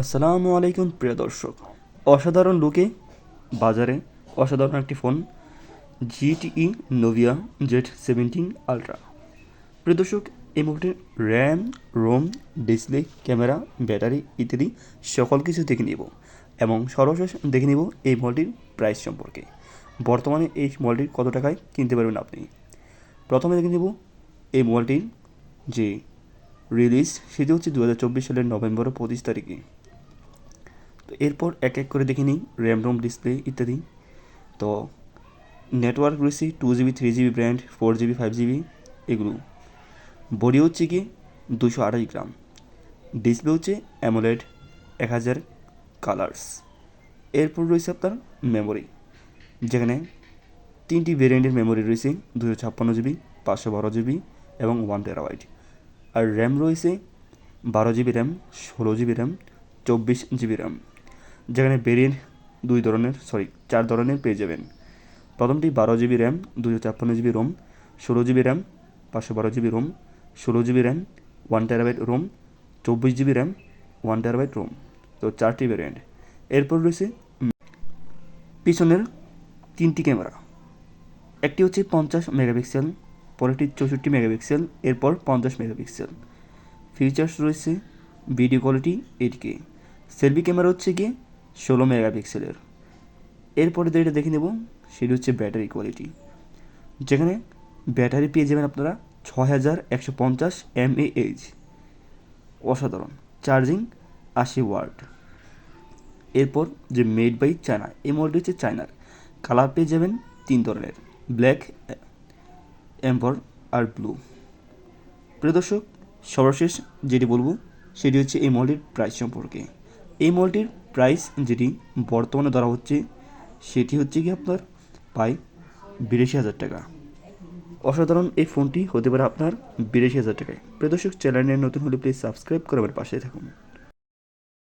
আসসালামু আলাইকুম, প্রিয় দর্শক। অসাধারণ লুকে, বাজারে অসাধারণ একটি phone, ZTE Nubia Z seventeen ultra. প্রিয় দর্শক, এই মোবাইলটির RAM, ROM, display, camera, battery ইত্যাদি সকল কিছু দেখে নিব এবং সর্বশেষ দেখে নিব এই মোবাইলটির প্রাইস সম্পর্কে। বর্তমানে এই মোবাইলটির কত টাকায় কিনতে পারবেন আপনি? প্রথমে দেখে নেব এই মোবাইলটির যে রিলিজ সেটি হচ্ছে দু হাজার চব্বিশ সালের নভেম্বর পঁচিশ তারিখে। তো এরপর এক এক করে দেখে নিই র্যাম রোম ডিসপ্লে ইত্যাদি। তো নেটওয়ার্ক রয়েছে two GB three GB brand four GB five GB এগুলো। বডি হচ্ছে কি দুশো আড়াই গ্রাম ডিসপ্লে হচ্ছে অ্যামোলেড এক হাজার কালার্স এরপর রয়েছে আপনার মেমোরি যেখানে তিনটি ভেরিয়েন্টের মেমোরি রয়েছে দুশো ছাপ্পান্ন জিবি পাঁচশো বারো জিবি এবং ওয়ান টেরাবাইট আর র্যাম রয়েছে বারো জিবি র্যাম ষোলো জিবি র্যাম চব্বিশ জিবি র্যাম যেখানে ভেরিয়েন্ট দুই ধরনের সরি চার ধরনের পেয়ে যাবেন। প্রথমটি বারো জিবি র্যাম দুশো ছাপ্পান্ন জিবি রোম ষোলো জিবি র্যাম পাঁচশো বারো জিবি রোম ষোলো GB RAM one terabyte ROM চব্বিশ GB RAM one terabyte ROM তো চারটি ভেরিয়েন্ট এরপর রয়েছে পিছনের তিনটি ক্যামেরা। একটি হচ্ছে পঞ্চাশ মেগাপিক্সেল পরেরটি চৌষট্টি মেগাপিক্সেল, এরপর পঞ্চাশ মেগাপিক্সেল। ফিচার্স রয়েছে video quality eight K selfie camera হচ্ছে গিয়ে ষোলো মেগাপিক্সেলের। এরপরে যেটা দেখে নেব, সেটি হচ্ছে ব্যাটারি কোয়ালিটি যেখানে ব্যাটারি পেয়ে যাবেন আপনারা ছয় হাজার একশো পঞ্চাশ এম এইচ অসাধারণ। চার্জিং আশি ওয়াট এরপর যে মেড বাই চায়না এই মডেলটি হচ্ছে চায়নার কালার পেয়ে যাবেন তিন ধরনের ব্ল্যাক এম্বর আর ব্লু। প্রিয় দর্শক, সর্বশেষ যেটি বলব, সেটি হচ্ছে এই মলটির প্রাইস সম্পর্কে। এই মলটির প্রাইস যেটি বর্তমানে ধরা হচ্ছে, সেটি হচ্ছে কি আপনার প্রায় বিরাশি হাজার টাকা। অসাধারণ এই ফোনটি হতে পারে আপনার বিরাশি হাজার টাকায়। প্রিয় দর্শক চ্যানেলের নতুন হলে প্লিজ সাবস্ক্রাইব করে আমার পাশে থাকুন।